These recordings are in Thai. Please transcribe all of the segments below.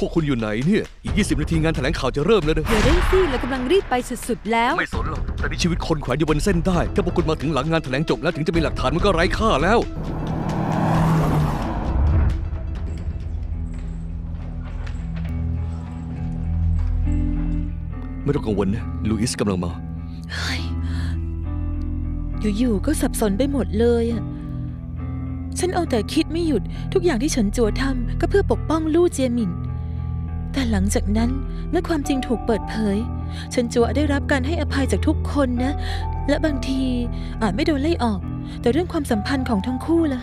พวกคุณอยู่ไหนเนี่ย อีก 20 นาทีงานแถลงข่าวจะเริ่มแล้วนะเดี๋ยวได้สิเรากำลังรีบไปสุดๆแล้ว ไม่สนหรอกแต่นี่ชีวิตคนแขวนอยู่บนเส้นได้ ถ้าพวกคุณมาถึงหลังงานแถลงจบแล้วถึงจะมีหลักฐานมันก็ไร้ค่าแล้ว ไม่ต้องกังวลนะลูอิสกำลังมา เฮ้ยอยู่ๆก็สับสนไปหมดเลยอะฉันเอาแต่คิดไม่หยุดทุกอย่างที่ฉันจัวทำก็เพื่อปกป้องลู่เจียหมิน แต่หลังจากนั้นเมื่อความจริงถูกเปิดเผย ฉันจัวได้รับการให้อภัยจากทุกคนนะ และบางทีอาจไม่โดนไล่ออก แต่เรื่องความสัมพันธ์ของทั้งคู่ล่ะ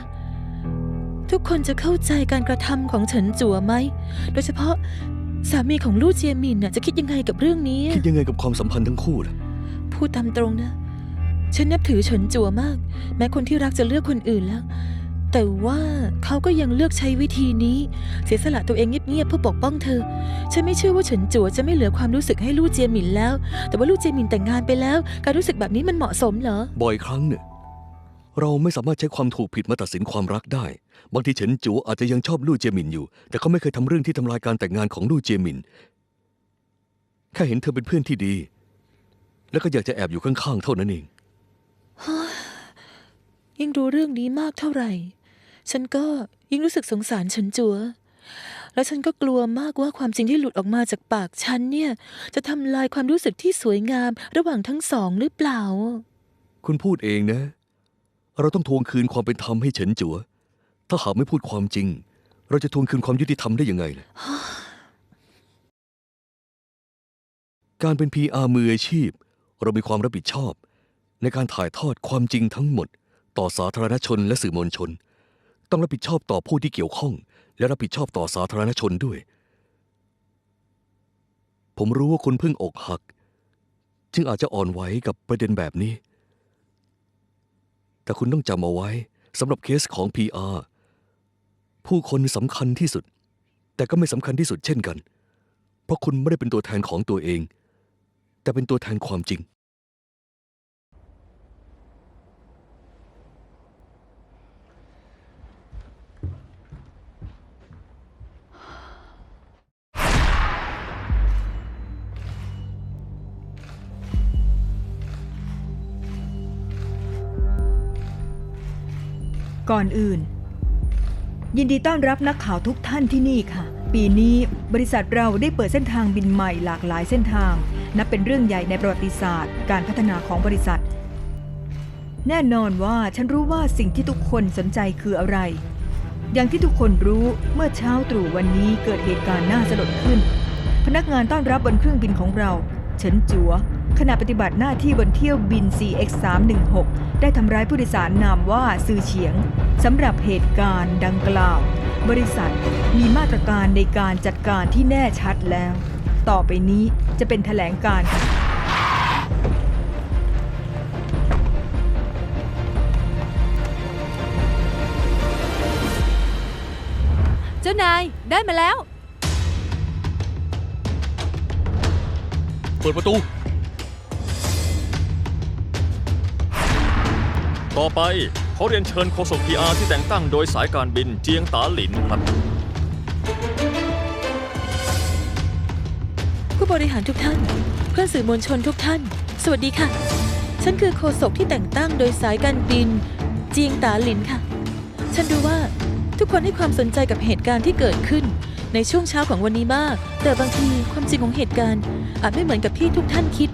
ทุกคนจะเข้าใจการกระทำของฉันจัวไหม โดยเฉพาะสามีของลู่เจียหมินน่ะจะคิดยังไงกับเรื่องนี้ คิดยังไงกับความสัมพันธ์ทั้งคู่ล่ะ พูดตามตรงนะ ฉันนับถือเฉินจัวมาก แม้คนที่รักจะเลือกคนอื่นแล้ว แต่ว่าเขาก็ยังเลือกใช้วิธีนี้ เสียสละตัวเองเงียบๆเพื่อปกป้องเธอ ฉันไม่เชื่อว่าเฉินจัวจะไม่เหลือความรู้สึกให้ลู่เจียหมินแล้ว แต่ว่าลู่เจียหมินแต่งงานไปแล้ว การรู้สึกแบบนี้มันเหมาะสมเหรอ บ่อยครั้งเนี่ยเราไม่สามารถใช้ความถูกผิดมาตัดสินความรักได้ บางทีเฉินจูอาจจะยังชอบลู่เจยหมินอยู่ แต่เขาไม่เคยทำเรื่องที่ทำลายการแต่งงานของลู่เจยหมินแค่เห็นเธอเป็นเพื่อนที่ดี แล้วก็อยากจะแอบอยู่ข้างๆเท่านั้นเอง ยิ่งรู้เรื่องนี้มากเท่าไหร่ ฉันก็ยิ่งรู้สึกสงสารเฉินจัว แล้วฉันก็กลัวมากว่าความจริงที่หลุดออกมาจากปากฉันเนี่ย จะทำลายความรู้สึกที่สวยงามระหว่างทั้งสองหรือเปล่า คุณพูดเองนะ เราต้องทวงคืนความเป็นธรรมให้เฉินจัว ถ้าหากไม่พูดความจริง เราจะทวงคืนความยุติธรรมได้ยังไงล่ะ การเป็น PR มืออาชีพ เรามีความรับผิดชอบ ในการถ่ายทอดความจริงทั้งหมด ต่อสาธารณชนและสื่อมวลชน ต้องรับผิดชอบต่อผู้ที่เกี่ยวข้อง และรับผิดชอบต่อสาธารณชนด้วย ผมรู้ว่าคุณเพิ่งอกหัก จึงอาจจะอ่อนไหวกับประเด็นแบบนี้ แต่คุณต้องจำเอาไว้สำหรับเคสของ PR ผู้คนสำคัญที่สุด แต่ก็ไม่สำคัญที่สุดเช่นกัน เพราะคุณไม่ได้เป็นตัวแทนของตัวเอง แต่เป็นตัวแทนความจริง ก่อนอื่น ยินดีต้อนรับนักข่าวทุกท่านที่นี่ค่ะ ปีนี้บริษัทเราได้เปิดเส้นทางบินใหม่หลากหลายเส้นทาง นับเป็นเรื่องใหญ่ในประวัติศาสตร์ การพัฒนาของบริษัท แน่นอนว่าฉันรู้ว่าสิ่งที่ทุกคนสนใจคืออะไร อย่างที่ทุกคนรู้เมื่อเช้าตรู่วันนี้เกิดเหตุการณ์น่าสลดขึ้น พนักงานต้อนรับบนเครื่องบินของเราเฉินจัว ขณะปฏิบัติหน้าที่บนเที่ยวบิน CX 316 ได้ทำร้ายผู้โดยสารนามว่าซือเฉียงสำหรับเหตุการณ์ดังกล่าว บริษัทมีมาตรการในการจัดการที่แน่ชัดแล้ว ต่อไปนี้จะเป็นแถลงการณ์ค่ะเจ้านายได้มาแล้ว เปิดประตู ต่อไปขอเรียนเชิญโฆษก PR ที่แต่งตั้งโดยสายการบินเจียงตาหลินครับ ผู้บริหารทุกท่าน เพื่อนสื่อมวลชนทุกท่าน สวัสดีค่ะ ฉันคือโฆษกที่แต่งตั้งโดยสายการบินเจียงตาหลินค่ะ ฉันรู้ว่าทุกคนให้ความสนใจกับเหตุการณ์ที่เกิดขึ้น ในช่วงเช้าของวันนี้มาก แต่บางทีความจริงของเหตุการณ์ อาจไม่เหมือนกับที่ทุกท่านคิด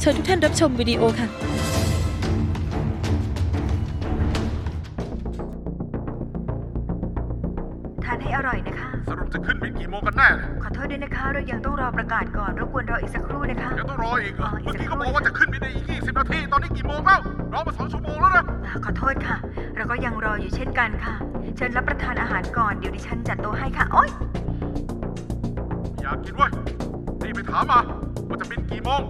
เชิญทุกท่านรับชมวิดีโอค่ะ นบินกี่โมงกันแน่ขอโทษด้วยนะคะ เรายังต้องรอประกาศก่อน รบกวนรออีกสักครู่นะคะยังต้องรออีกเหรอรออีกเมื่อกี้สัก็กครู่บอกว่าจะขึ้นบินในอีก20นาที ตอนนี้กี่โมงแล้ว รอมาสองชั่วโมงแล้วนะ อ่าขอโทษค่ะ เราก็ยังรออยู่เช่นกันค่ะ เชิญรับประทานอาหารก่อน เดี๋ยวดิฉันจัดโต๊ะให้ค่ะ โอ๊ย อยากกินเว้ยนี่ไปถามมาว่าจะบินกี่โมง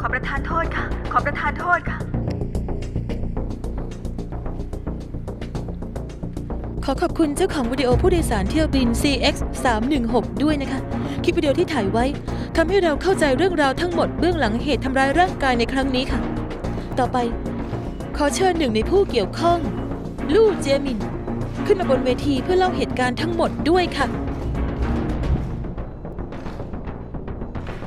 ขอประทานโทษค่ะ ขอประทานโทษค่ะ ขอขอบคุณเจ้าของวิดีโอผู้โดยสารเที่ยวบิน CX 316ด้วยนะคะ คลิปวิดีโอที่ถ่ายไว้ทำให้เราเข้าใจเรื่องราวทั้งหมดเบื้องหลังเหตุทำร้ายร่างกายในครั้งนี้ค่ะ ต่อไป ขอเชิญหนึ่งในผู้เกี่ยวข้อง ลู่เจียมิน ขึ้นมาบนเวทีเพื่อเล่าเหตุการณ์ทั้งหมดด้วยค่ะ